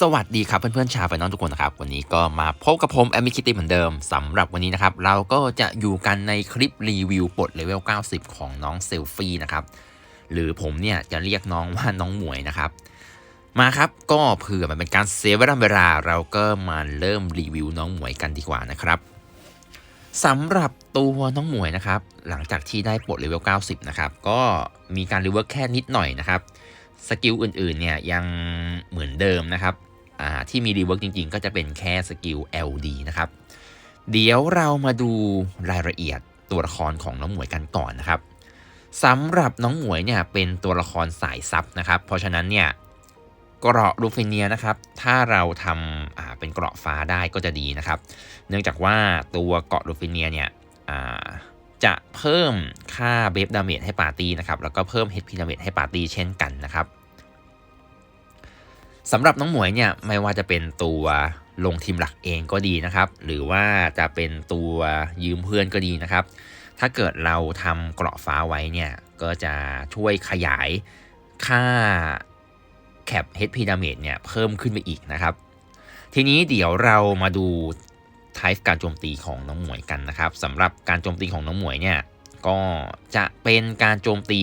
สวัสดีครับเพื่อนๆชาวไฟนอลทุกคนนะครับวันนี้ก็มาพบกับผมแอมิคิตี้เหมือนเดิมสำหรับวันนี้นะครับเราก็จะอยู่กันในคลิปรีวิวปลดเลเวล 90 ของน้องเซลฟี่นะครับหรือผมเนี่ยจะเรียกน้องว่าน้องหมวยนะครับมาครับก็เผื่อมันเป็นการเซฟเวลาเราก็มาเริ่มรีวิวน้องหมวยกันดีกว่านะครับสำหรับตัวน้องหมวยนะครับหลังจากที่ได้ปลดเลเวล 90 นะครับก็มีการรีเวิร์กแค่นิดหน่อยนะครับสกิลอื่นๆเนี่ยยังเหมือนเดิมนะครับ ที่มีรีเวิร์กจริง ๆ ก็จะเป็นแค่สกิล LD นะครับ เดี๋ยวเรามาดูรายละเอียดตัวละครของน้องหมวยกันก่อนนะครับสำหรับน้องหมวยเนี่ยเป็นตัวละครสายซับนะครับ เพราะฉะนั้นเนี่ยเกราะลูฟิเนียนะครับ ถ้าเราทำเป็นเกราะฟ้าได้ก็จะดีนะครับ เนื่องจากว่าตัวเกราะลูฟิเนียเนี่ยจะเพิ่มค่าเบฟดาเมจให้ปาร์ตี้นะครับ แล้วก็เพิ่มเฮดพีดาเมจให้ปาร์ตี้เช่นกันนะครับ สำหรับน้องหมวยเนี่ยไม่ว่าจะเป็นตัวลงทีมหลักเองก็ดีนะครับ หรือว่าจะเป็นตัวยืมเพื่อนก็ดีนะครับ ถ้าเกิดเราทำเกราะฟ้าไว้เนี่ยก็จะช่วยขยายค่าแคป HP damage เนี่ยเพิ่มขึ้นไปอีกนะครับ ทีนี้เดี๋ยวเรามาดู type การโจมตีของน้องหมวยกันนะครับสำหรับการโจมตีของน้องหมวยเนี่ยก็จะเป็นการโจมตี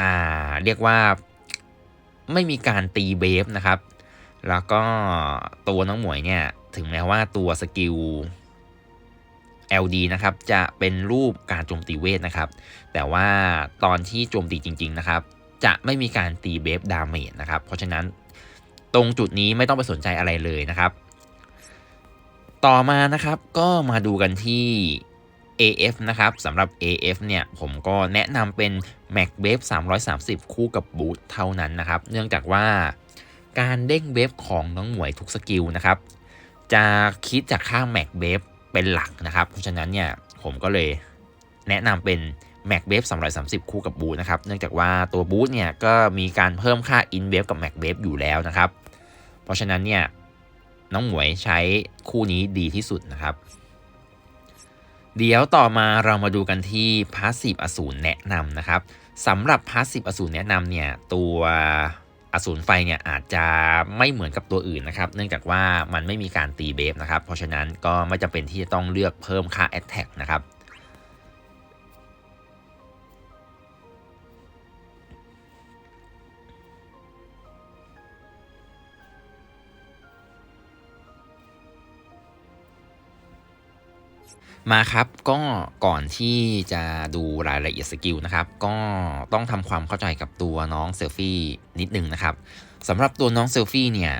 อ่าเรียกว่า ไม่มีการตีเบฟนะครับ แล้วก็ตัวน้องหมวยเนี่ย ถึงแม้ว่าตัวสกิล LD นะครับจะเป็นรูปการโจมตีเวทนะครับ แต่ว่าตอนที่โจมตีจริง ๆ นะครับ จะไม่มีการตีเบฟดาเมจนะครับ เพราะฉะนั้นตรงจุดนี้ไม่ต้องไปสนใจอะไรเลยนะครับ ต่อมานะครับก็มาดูกันที่ AF นะครับสำหรับ AF เนี่ยผมก็แนะนำเป็น Mac w a v e 330 คู่กับบูทเท่านั้นนะครับ เนื่องจากว่าการเด้งเวฟของน้องหมวยทุกสกิลนะครับ จะคิดจากค่า Mac w a v e เป็นหลักนะครับ เพราะฉะนั้นเนี่ยผมก็เลยแนะนำเป็น Mac w a v e 330 คู่กับบูทนะครับ เนื่องจากว่าตัวบูทเนี่ยก็มีการเพิ่มค่า In w a v e กับ Mac w a v e อยู่แล้วนะครับ เพราะฉะนั้นเนี่ยน้องหมวยใช้คู่นี้ดีที่สุดนะครับ เดี๋ยวต่อมาเรามาดูกันที่พาสซีฟอสูรแนะนำนะครับสำหรับพาสซีฟอสูรแนะนำเนี่ยตัวอสูรไฟเนี่ยอาจจะไม่เหมือนกับตัวอื่นนะครับ เนื่องจากว่ามันไม่มีการตีเบฟนะครับ เพราะฉะนั้นก็ไม่จำเป็นที่จะต้องเลือกเพิ่มค่าแอตแทกนะครับ มาครับก็ก่อนที่จะดูรายละเอียดสกิลนะครับ ก็ต้องทำความเข้าใจกับตัวน้องเซลฟี่นิดนึงนะครับสำหรับตัวน้องเซลฟี่เนี่ย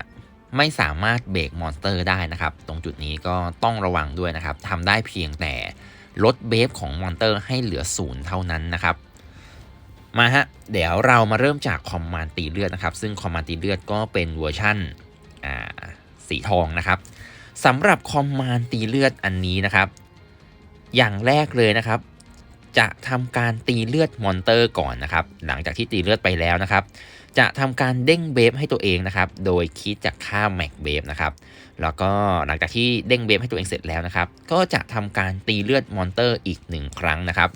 ไม่สามารถเบรกมอนสเตอร์ได้นะครับ ตรงจุดนี้ก็ต้องระวังด้วยนะครับทำได้เพียงแต่ลดเบฟของมอนสเตอร์ให้เหลือศูนย์เท่านั้นนะครับ มาฮะ เดี๋ยวเรามาเริ่มจากคอมมานด์ตีเลือดนะครับ ซึ่งคอมมานด์ตีเลือดก็เป็นเวอร์ชั่นสีทองนะครับสำหรับคอมมานด์ตีเลือดอันนี้นะครับ อย่างแรกเลยนะครับ จะทำการตีเลือดมอนเตอร์ก่อนนะครับ หลังจากที่ตีเลือดไปแล้วนะครับ จะทำการเด้งเบฟให้ตัวเองนะครับ โดยคิดจากค่าแม็กเบฟนะครับ แล้วก็หลังจากที่เด้งเบฟให้ตัวเองเสร็จแล้วนะครับ ก็จะทำการตีเลือดมอนเตอร์อีกหนึ่งครั้งนะครับ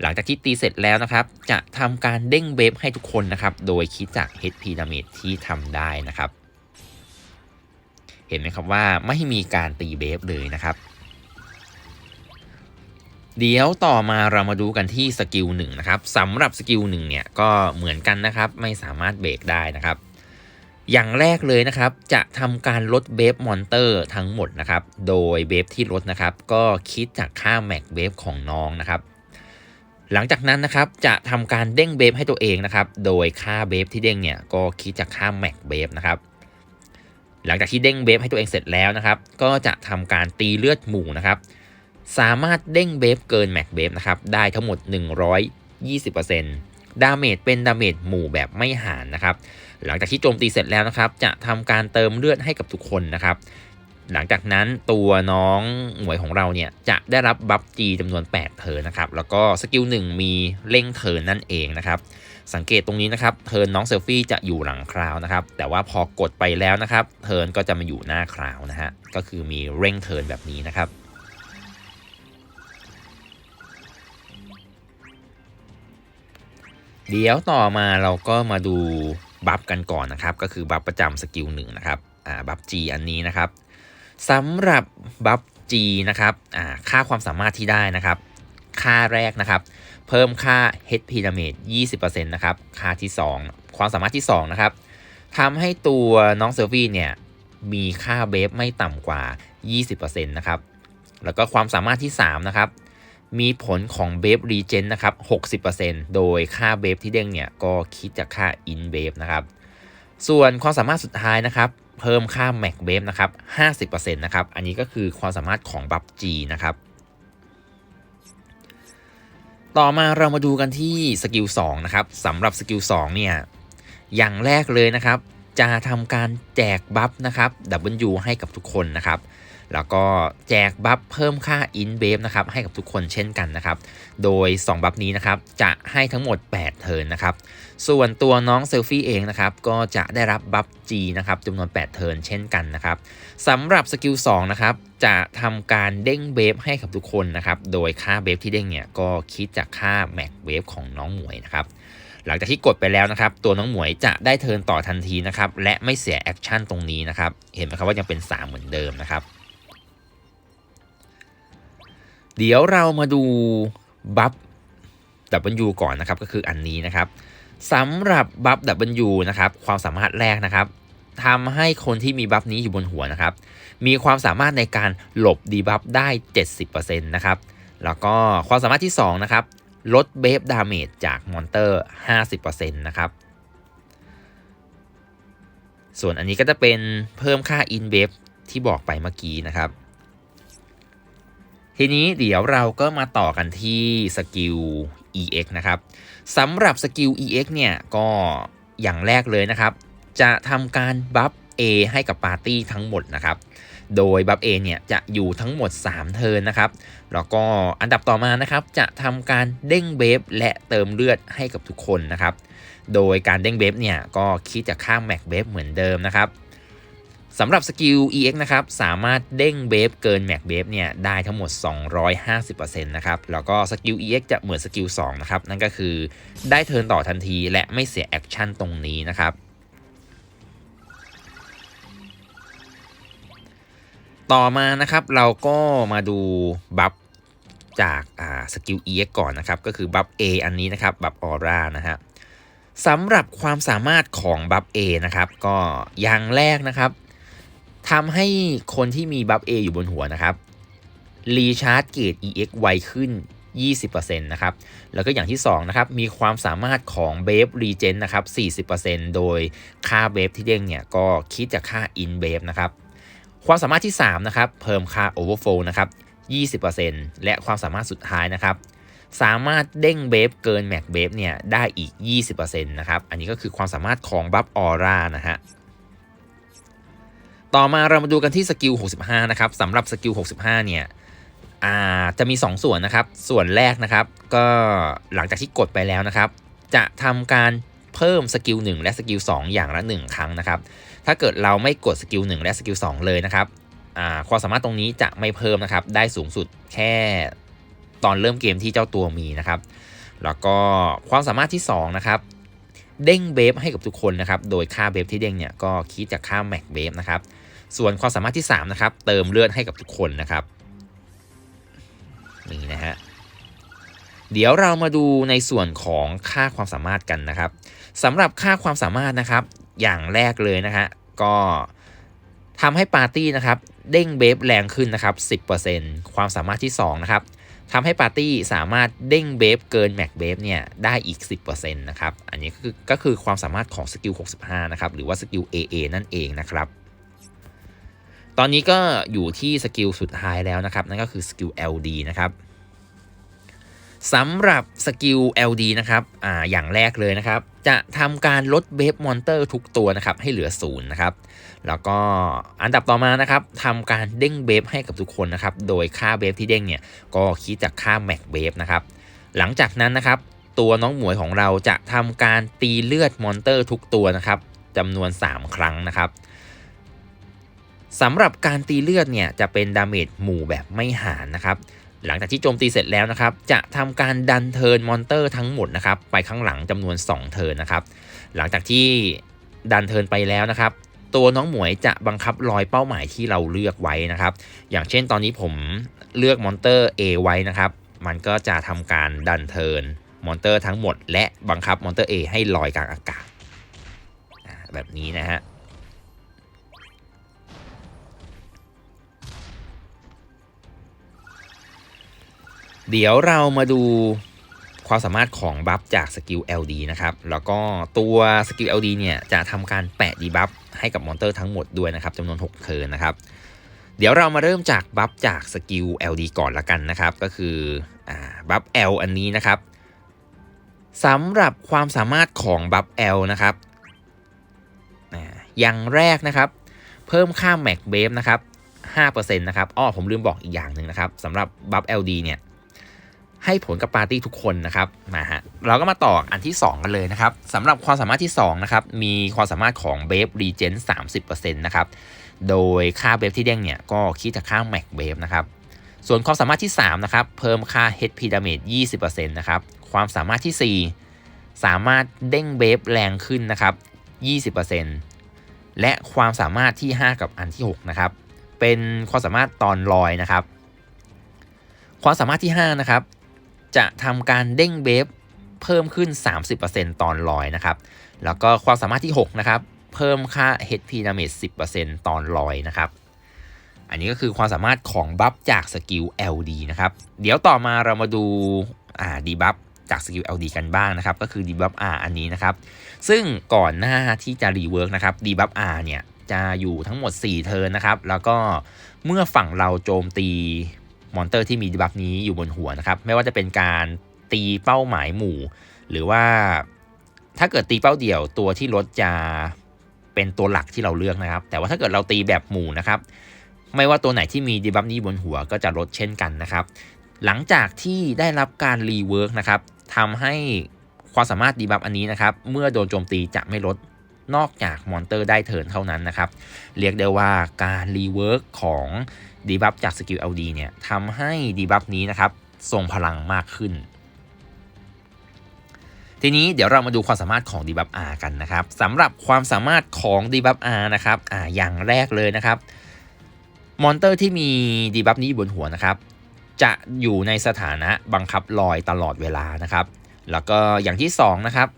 หลังจากที่ตีเสร็จแล้วนะครับ จะทำการเด้งเบฟให้ทุกคนนะครับ โดยคิดจาก HP damage ที่ทำได้นะครับ เห็นไหมครับว่าไม่มีการตีเบฟเลยนะครับ เดี๋ยวต่อมาเรามาดูกันที่สกิลหนึ่งนะครับสำหรับสกิลหนึ่งเนี่ยก็เหมือนกันนะครับไม่สามารถเบรกได้นะครับ อย่างแรกเลยนะครับ จะทำการลดเบฟมอนเตอร์ทั้งหมดนะครับ โดยเบฟที่ลดนะครับ ก็คิดจากค่าแม็กเบฟของน้องนะครับ หลังจากนั้นนะครับจะทำการเด้งเบฟให้ตัวเองนะครับ โดยค่าเบฟที่เด้งเนี่ยก็คิดจากค่าแม็กเบฟนะครับหลังจากที่เด้งเบฟให้ตัวเองเสร็จแล้วนะครับ ก็จะทำการตีเลือดหมู่นะครับ สามารถเด้งเบฟเกินแม็กเบฟนะครับ ได้ทั้งหมด 120%ดาเมจเป็นดาเมจหมู่แบบไม่หารนะครับ หลังจากที่โจมตีเสร็จแล้วนะครับ จะทำการเติมเลือดให้กับทุกคนนะครับ หลังจากนั้นตัวน้องหมวยของเราเนี่ย จะได้รับบัฟจีจำนวน 8 เทิร์นนะครับ แล้วก็สกิล1มีเร่งเทิร์นนั่นเองนะครับ สังเกตตรงนี้นะครับ เทิร์นน้องเซลฟี่จะอยู่หลังคราวนะครับ แต่ว่าพอกดไปแล้วนะครับ เทิร์นก็จะมาอยู่หน้าคราวนะฮะ ก็คือมีเร่งเทิร์นแบบนี้นะครับ เดี๋ยวต่อมาเราก็มาดูบัฟกันก่อนนะครับ ก็คือบัฟประจำสกิลหนึ่งนะครับอ่าบัฟจีอันนี้นะครับสำหรับบัฟจีนะครับอ่าค่าความสามารถที่ได้นะครับ ค่าแรกนะครับ เพิ่มค่า HP damage 20%นะครับค่าที่ 2 ความสามารถที่2นะครับทำให้ตัวน้องเซอร์ฟี่เนี่ยมีค่าเบฟไม่ต่ำกว่า 20%นะครับแล้วก็ความสามารถที่3นะครับ มีผลของเบฟรีเจนนะครับ 60%โดยค่าเบฟที่เด้งเนี่ย ก็คิดจากค่าอินเบฟนะครับ ส่วนความสามารถสุดท้ายนะครับ เพิ่มค่าแม็กเบฟนะครับ 50%นะครับ อันนี้ก็คือความสามารถของบัฟจีนะครับ ต่อมาเรามาดูกันที่สกิล2นะครับสำหรับสกิล2เนี่ย อย่างแรกเลยนะครับ จะทำการแจกบัฟนะครับ W ให้กับทุกคนนะครับ แล้วก็แจกบัฟเพิ่มค่า in b a f นะครับให้กับทุกคนเช่นกันนะครับ โดย 2 บัฟนี้นะครับจะให้ทั้งหมด 8 เทิร์นนะครับ ส่วนตัวน้องเซลฟี่เองนะครับก็จะได้รับบัฟ G นะครับจำนวน 8 เทิร์นเช่นกันนะครับสำหรับสกิล2นะครับจะทำการเด้งเบฟให้กับทุกคนนะครับ โดยค่าเบฟที่เด้งเนี่ยก็คิดจากค่าแม็กเวฟของน้องหมวยนะครับ หลังจากที่กดไปแล้วนะครับ ตัวน้องหมวยจะได้เทิร์นต่อทันทีนะครับ และไม่เสียแอคชั่นตรงนี้นะครับ เห็นไหมครับว่ายังเป็น 3 เหมือนเดิมนะครับ เดี๋ยวเรามาดูบัฟ W ก่อนนะครับก็คืออันนี้นะครับสำหรับบัฟ W นะครับความสามารถแรกนะครับทำให้คนที่มีบัฟนี้อยู่บนหัวนะครับ มีความสามารถในการหลบดีบัฟได้ 70%นะครับ แล้วก็ความสามารถที่ 2 นะครับ ลดเบฟดาเมจจากมอนเตอร์ 50%นะครับ ส่วนอันนี้ก็จะเป็นเพิ่มค่าอินเบฟที่บอกไปเมื่อกี้นะครับ ทีนี้เดี๋ยวเราก็มาต่อกันที่สกิล EX นะครับสำหรับสกิล EX เนี่ยก็อย่างแรกเลยนะครับ จะทำการบัฟ A ให้กับปาร์ตี้ทั้งหมดนะครับ โดยบัฟ A เนี่ยจะอยู่ทั้งหมด 3 เทิร์นนะครับ แล้วก็อันดับต่อมานะครับ จะทำการเด้งเบฟและเติมเลือดให้กับทุกคนนะครับ โดยการเด้งเบฟเนี่ยก็คิดจากค่าแม็กเบฟเหมือนเดิมนะครับ สำหรับสกิล EX นะครับ สามารถเด้งเบฟเกินแม็กเบฟเนี่ยได้ทั้งหมด 250%นะครับ แล้วก็สกิล EX จะเหมือนสกิล2นะครับ นั่นก็คือได้เทิร์นต่อทันทีและไม่เสียแอคชั่นตรงนี้นะครับต่อมานะครับเราก็มาดูบัฟจากาสกิล EX ก่อนนะครับ ก็คือบัฟ A อันนี้นะครับบัฟออร่านะฮะสำหรับความสามารถของบัฟ A นะครับ ก็อย่างแรกนะครับ ทำให้คนที่มีบัฟ A อยู่บนหัวนะครับรีชาร์จเกรด EX ไวขึ้น 20%นะครับ แล้วก็อย่างที่2นะครับ มีความสามารถของเบฟรีเจนนะครับ 40%โดยค่าเบฟที่เด้งเนี่ย ก็คิดจากค่าอินเบฟนะครับ ความสามารถที่ 3 นะครับ เพิ่มค่า Overflow นะครับ 20%และความสามารถสุดท้ายนะครับ สามารถเด้งเบฟเกินแม็กเบฟเนี่ย ได้อีก 20%นะครับ อันนี้ก็คือความสามารถของบัฟออร่านะฮะ ต่อมาเรามาดูกันที่สกิล 65 นะครับสำหรับสกิล 65 เนี่ยจะมี 2 ส่วนนะครับ ส่วนแรกนะครับ ก็หลังจากที่กดไปแล้วนะครับ จะทำการเพิ่มสกิล1และสกิล2อย่างละ 1 ครั้งนะครับ ถ้าเกิดเราไม่กดสกิล1และสกิล2เลยนะครับความสามารถตรงนี้จะไม่เพิ่มนะครับ ได้สูงสุดแค่ตอนเริ่มเกมที่เจ้าตัวมีนะครับ แล้วก็ความสามารถที่ 2 นะครับ เด้งเบฟให้กับทุกคนนะครับ โดยค่าเบฟที่เด้งเนี่ยก็คิดจากค่าแม็กเบฟนะครับ ส่วนความสามารถที่3นะครับเติมเลือดให้กับทุกคนนะครับนี่นะฮะเดี๋ยวเรามาดูในส่วนของค่าความสามารถกันนะครับสำหรับค่าความสามารถนะครับ อย่างแรกเลยนะฮะก็ทำให้ปาร์ตี้นะครับเด้งเบฟแรงขึ้นนะครับ 10%ความสามารถที่2นะครับทำให้ปาร์ตี้สามารถเด้งเบฟเกินแม็กเบฟเนี่ยได้อีก 10%นะครับ อันนี้ก็คือก็คือความสามารถของสกิล 65 นะครับ หรือว่าสกิล AA นั่นเองนะครับ ตอนนี้ก็อยู่ที่สกิลสุดท้ายแล้วนะครับ นั่นก็คือสกิล LD นะครับสำหรับสกิล LD นะครับอ่าอย่างแรกเลยนะครับ จะทำการลดเบฟมอนเตอร์ทุกตัวนะครับให้เหลือศูนย์นะครับ แล้วก็อันดับต่อมานะครับทำการเด้งเบฟให้กับทุกคนนะครับ โดยค่าเบฟที่เด้งเนี่ยก็คิดจากค่าแม็กเบฟนะครับ หลังจากนั้นนะครับ ตัวน้องหมวยของเราจะทำการตีเลือดมอนเตอร์ทุกตัวนะครับจำนวน 3 ครั้งนะครับ สำหรับการตีเลือดเนี่ยจะเป็นดาเมจหมู่แบบไม่หารนะครับหลังจากที่โจมตีเสร็จแล้วนะครับ จะทำการดันเทิร์นมอนเตอร์ทั้งหมดนะครับ ไปข้างหลังจำนวน 2 เทิร์นนะครับ หลังจากที่ดันเทิร์นไปแล้วนะครับ ตัวน้องหมวยจะบังคับรอยเป้าหมายที่เราเลือกไว้นะครับ อย่างเช่นตอนนี้ผมเลือกมอนเตอร์ A ไว้นะครับ มันก็จะทำการดันเทิร์นมอนเตอร์ทั้งหมด และบังคับมอนเตอร์ A ให้ลอยกลางอากาศแบบนี้นะฮะ เดี๋ยวเรามาดูความสามารถของบัฟจากสกิล LD นะครับ แล้วก็ตัวสกิล LD เนี่ยจะทำการแปะดีบัฟให้กับมอนเตอร์ทั้งหมดด้วยนะครับจำนวน 6 เทิร์นนะครับ เดี๋ยวเรามาเริ่มจากบัฟจากสกิล LD ก่อนละกันนะครับ ก็คืออบัฟ L อันนี้นะครับสำหรับความสามารถของบัฟ L นะครับอย่างแรกนะครับ เพิ่มค่า Max b a f นะครับ5%นะครับอ้อผมลืมบอกอีกอย่างหนึ่งนะครับสำหรับบัฟ LD เนี่ย ให้ผลกับปาร์ตี้ทุกคนนะครับมาฮะเราก็มาต่ออันที่ 2 กันเลยนะครับสำหรับความสามารถที่2นะครับมีความสามารถของเบฟรีเจน30%นะครับโดยค่าเบฟที่เด้งเนี่ยก็คิดจากค่าแม็กเบฟนะครับส่วนความสามารถที่3นะครับเพิ่มค่า HP damage 20%นะครับความสามารถที่ 4 สามารถเด้งเบฟแรงขึ้นนะครับ 20%และความสามารถที่ 5 กับอันที่6นะครับเป็นความสามารถตอนลอยนะครับ ความสามารถที่5นะครับ จะทำการเด้งเบฟเพิ่มขึ้น 30%ตอนลอยนะครับ แล้วก็ความสามารถที่ 6 นะครับ เพิ่มค่า HP damage 10%ตอนลอยนะครับ อันนี้ก็คือความสามารถของบัฟจากสกิล LD นะครับ เดี๋ยวต่อมาเรามาดูอ่าดีบัฟจากสกิล LD กันบ้างนะครับ ก็คือดีบัฟ R อันนี้นะครับ ซึ่งก่อนหน้าที่จะรีเวิร์กนะครับดีบัฟ R เนี่ยจะอยู่ทั้งหมด 4 เทิร์นนะครับ แล้วก็เมื่อฝั่งเราโจมตี มอนเตอร์ที่มีดีบัฟนี้อยู่บนหัวนะครับ ไม่ว่าจะเป็นการตีเป้าหมายหมู่ หรือว่าถ้าเกิดตีเป้าเดี่ยวตัวที่ลดจะเป็นตัวหลักที่เราเลือกนะครับ แต่ว่าถ้าเกิดเราตีแบบหมู่นะครับ ไม่ว่าตัวไหนที่มีดีบัฟนี้บนหัวก็จะลดเช่นกันนะครับ หลังจากที่ได้รับการรีเวิร์กนะครับทำให้ความสามารถดีบัฟอันนี้นะครับ เมื่อโดนโจมตีจะไม่ลดนอกจากมอนเตอร์ได้เทินเท่านั้นนะครับ เรียกได้ว่าการรีเวิร์กของ ดีบัฟจากสกิล LD เนี่ยทำให้ดีบัฟนี้นะครับทรงพลังมากขึ้น ทีนี้เดี๋ยวเรามาดูความสามารถของ Debuff R กันนะครับสำหรับความสามารถของ Debuff R นะครับอ่าอย่างแรกเลยนะครับ มอนเตอร์ที่มี Debuff นี้บนหัวนะครับ จะอยู่ในสถานะบังคับลอยตลอดเวลานะครับ แล้วก็อย่างที่2นะครับ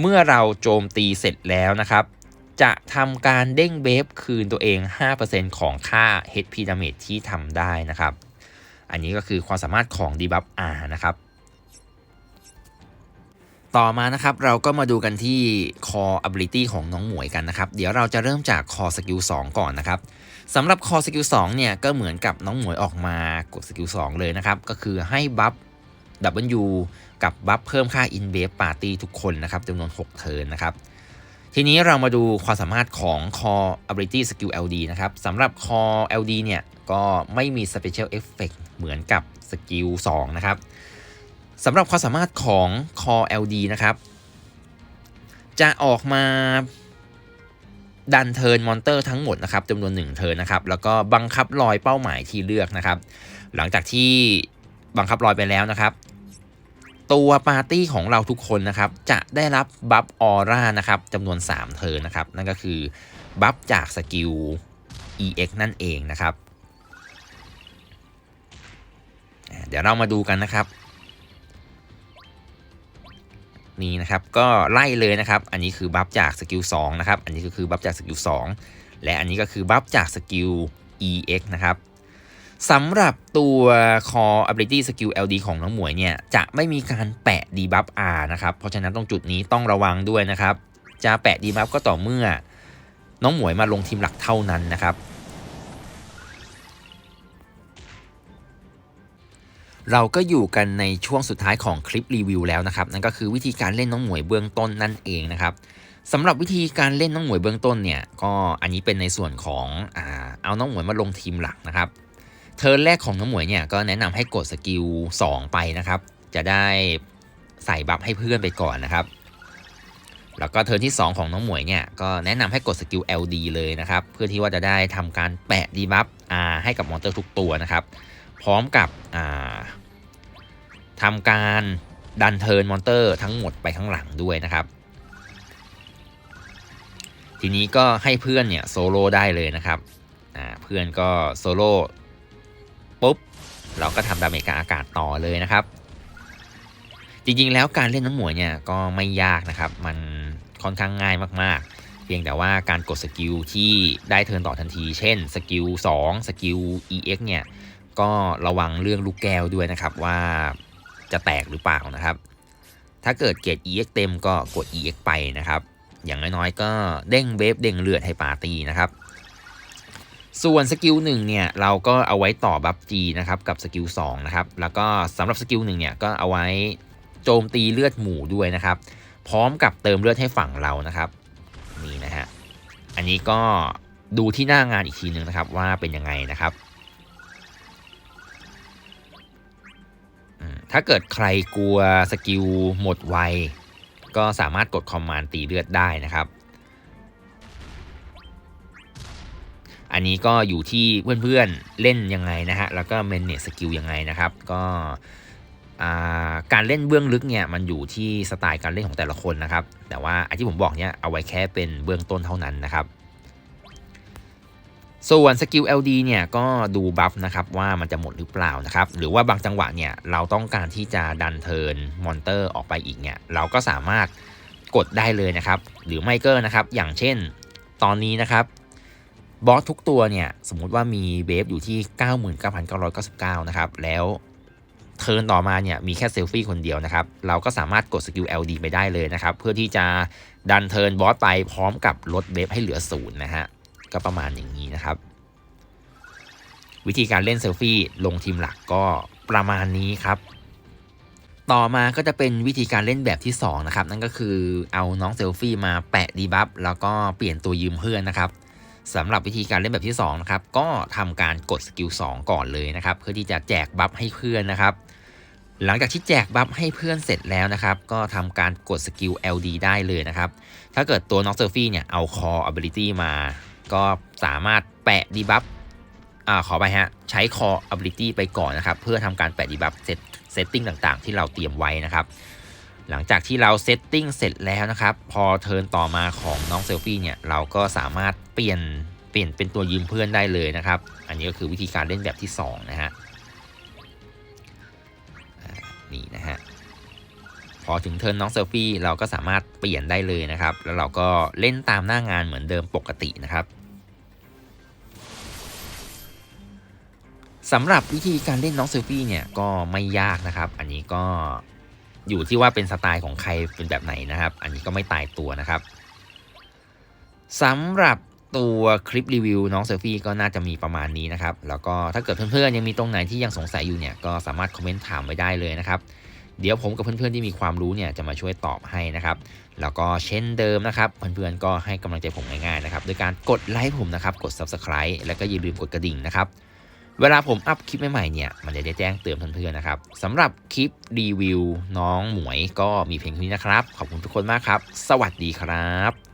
เมื่อเราโจมตีเสร็จแล้วนะครับ จะทำการเด้งเบฟคืนตัวเอง 5%ของค่า HP damage ที่ทำได้นะครับ อันนี้ก็คือความสามารถของ Debuff R นะครับ ต่อมานะครับเราก็มาดูกันที่ Core Ability ของน้องหมวยกันนะครับ เดี๋ยวเราจะเริ่มจาก Core Skill 2 ก่อนนะครับสำหรับ Core Skill 2 เนี่ยก็เหมือนกับน้องหมวยออกมากด Skill 2 เลยนะครับ ก็คือให้บัฟ W กับบัฟเพิ่มค่า In b a f Party ทุกคนนะครับจำนวน 6 เทิร์นนะครับ ทีนี้เรามาดูความสามารถของ Core Ability Skill LD นะครับสำหรับ Core LD เนี่ย ก็ไม่มี Special Effect เหมือนกับสกิล2นะครับสำหรับความสามารถของ Core LD นะครับ จะออกมาดันเทิร์นมอนเตอร์ทั้งหมดนะครับจำนวน1เทิร์นนะครับ แล้วก็บังคับลอยเป้าหมายที่เลือกนะครับ หลังจากที่บังคับลอยไปแล้วนะครับ ตัวปาร์ตี้ของเราทุกคนนะครับ จะได้รับบัฟออร่านะครับจำนวน 3เทิร์นะครับ นั่นก็คือบัฟจากสกิล EX นั่นเองนะครับ เดี๋ยวเรามาดูกันนะครับ นี่นะครับก็ไล่เลยนะครับ อันนี้คือบัฟจากสกิล2นะครับ อันนี้ก็คือบัฟจากสกิล2และอันนี้ก็คือบัฟจากสกิล EX นะครับ สำหรับตัว Core Ability Skill LD ของน้องหมวยเนี่ย จะไม่มีการแปะ Debuff R นะครับ เพราะฉะนั้นตรงจุดนี้ต้องระวังด้วยนะครับ จะแปะ Debuff ก็ต่อเมื่อ น้องหมวยมาลงทีมหลักเท่านั้นนะครับ เราก็อยู่กันในช่วงสุดท้ายของคลิปรีวิวแล้วนะครับ นั่นก็คือวิธีการเล่นน้องหมวยเบื้องต้นนั่นเองนะครับสำหรับวิธีการเล่นน้องหมวยเบื้องต้นเนี่ย ก็อันนี้เป็นในส่วนของอ่าเอาน้องหมวยมาลงทีมหลักนะครับ เทิร์นแรกของน้องหมวยเนี่ยก็แนะนำให้กดสกิล2ไปนะครับ จะได้ใส่บัฟให้เพื่อนไปก่อนนะครับ แล้วก็เทิร์นที่ 2 ของน้องหมวยเนี่ยก็แนะนำให้กดสกิล LD เลยนะครับ เพื่อที่ว่าจะได้ทำการแปะดีบัฟให้กับมอนเตอร์ทุกตัวนะครับ พร้อมกับทำการดันเทิร์นมอนเตอร์ทั้งหมดไปข้างหลังด้วยนะครับ ทีนี้ก็ให้เพื่อนเนี่ยโซโล่ได้เลยนะครับเพื่อนก็โซโล่ ปุ๊บ เราก็ทำดาเมจกลางอากาศต่อเลยนะครับ จริงๆแล้วการเล่นน้องหมวยเนี่ยก็ไม่ยากนะครับ มันค่อนข้างง่ายมากๆ เพียงแต่ว่าการกดสกิลที่ได้เทิร์นต่อทันที เช่นสกิล2สกิล EX เนี่ยก็ระวังเรื่องลูกแก้วด้วยนะครับว่าจะแตกหรือเปล่านะครับ ถ้าเกิดเกรด EX เต็มก็กด EX ไปนะครับ อย่างน้อยๆก็เด้งเวฟเด้งเลือดให้ปาร์ตี้นะครับ ส่วนสกิลหนึ่งเนี่ยเราก็เอาไว้ต่อบัฟจีนะครับกับสกิล2นะครับแล้วก็สำหรับสกิลหนึ่งเนี่ยก็เอาไว้โจมตีเลือดหมูด้วยนะครับ พร้อมกับเติมเลือดให้ฝั่งเรานะครับนี่นะฮะอันนี้ก็ดูที่หน้างานอีกทีหนึ่งนะครับว่าเป็นยังไงนะครับถ้าเกิดใครกลัวสกิลหมดไวก็สามารถกดคอมมานด์ตีเลือดได้นะครับ อันนี้ก็อยู่ที่เพื่อนๆเล่นยังไงนะฮะแล้วก็เมนเน e สกิลยังไงนะครับ ก็การเล่นเบื้องลึกเนี่ยมันอยู่ที่สไตล์การเล่นของแต่ละคนนะครับ แต่ว่าไอที่ผมบอกเนี่ยเอาไว้แค่เป็นเบื้องต้นเท่านั้นนะครับ ส่วนสกิล LD เนี่ยก็ดูบัฟนะครับว่ามันจะหมดหรือเปล่านะครับ หรือว่าบางจังหวะเนี่ยเราต้องการที่จะดันเทิร์นมอนเตอร์ออกไปอีกเนี่ยเราก็สามารถกดได้เลยนะครับ หรือไม่ก็นะครับอย่างเช่น ตอนนี้นะครับ บอสทุกตัวเนี่ย สมมุติว่ามีเบฟอยู่ที่ 99,999 นะครับ แล้วเทิร์นต่อมาเนี่ย มีแค่เซลฟี่คนเดียวนะครับ เราก็สามารถกดสกิล LD ไปได้เลยนะครับ เพื่อที่จะดันเทิร์นบอสไปพร้อมกับลดเบฟให้เหลือศูนย์นะฮะ ก็ประมาณอย่างนี้นะครับ วิธีการเล่นเซลฟี่ลงทีมหลักก็ประมาณนี้ครับต่อมาก็จะเป็นวิธีการเล่นแบบที่2นะครับนั่นก็คือเอาน้องเซลฟี่มาแปะดีบัฟแล้วก็เปลี่ยนตัวยืมเพื่อนนะครับ สำหรับวิธีการเล่นแบบที่2นะครับก็ทำการกดสกิล2ก่อนเลยนะครับ เพื่อที่จะแจกบัฟให้เพื่อนนะครับ หลังจากที่แจกบัฟให้เพื่อนเสร็จแล้วนะครับ ก็ทำการกดสกิล LD ได้เลยนะครับ ถ้าเกิดตัวน้องเซลฟี่เนี่ยเอา Core Ability มา ก็สามารถแปะดีบัฟอ่าขอไปฮะ ใช้ Core Ability ไปก่อนนะครับ เพื่อทำการแปะดีบัฟเซตเซตติ้งต่างๆ ที่เราเตรียมไว้นะครับ หลังจากที่เราเซตติ้งเสร็จแล้วนะครับ พอเทิร์นต่อมาของน้องเซลฟี่เนี่ย เราก็สามารถเปลี่ยนเปลี่ยนเป็นตัวยืมเพื่อนได้เลยนะครับ อันนี้ก็คือวิธีการเล่นแบบที่ 2 นะฮะนี่นะฮะพอถึงเทิร์นน้องเซลฟี่เราก็สามารถเปลี่ยนได้เลยนะครับ แล้วเราก็เล่นตามหน้างานเหมือนเดิมปกตินะครับสำหรับวิธีการเล่นน้องเซลฟี่เนี่ยก็ไม่ยากนะครับ อันนี้ก็ อยู่ที่ว่าเป็นสไตล์ของใครเป็นแบบไหนนะครับ อันนี้ก็ไม่ตายตัวนะครับสำหรับตัวคลิปรีวิวน้องเซลฟี่ก็น่าจะมีประมาณนี้นะครับ แล้วก็ถ้าเกิดเพื่อนๆยังมีตรงไหนที่ยังสงสัยอยู่เนี่ยก็สามารถคอมเมนต์ถามไว้ได้เลยนะครับ เดี๋ยวผมกับเพื่อนๆที่มีความรู้เนี่ยจะมาช่วยตอบให้นะครับ แล้วก็เช่นเดิมนะครับ เพื่อนๆก็ให้กำลังใจผมง่ายๆนะครับโดยการกดไลค์ผมนะครับ กด Subscribe แล้วก็อย่าลืมกดกระดิ่งนะครับ เวลาผมอัพคลิปใหม่ๆเนี่ย มันจะได้แจ้งเตือนเพื่อนๆนะครับสำหรับคลิปรีวิวน้องหมวยก็มีเพียงเท่านี้นะครับ ขอบคุณทุกคนมากครับ สวัสดีครับ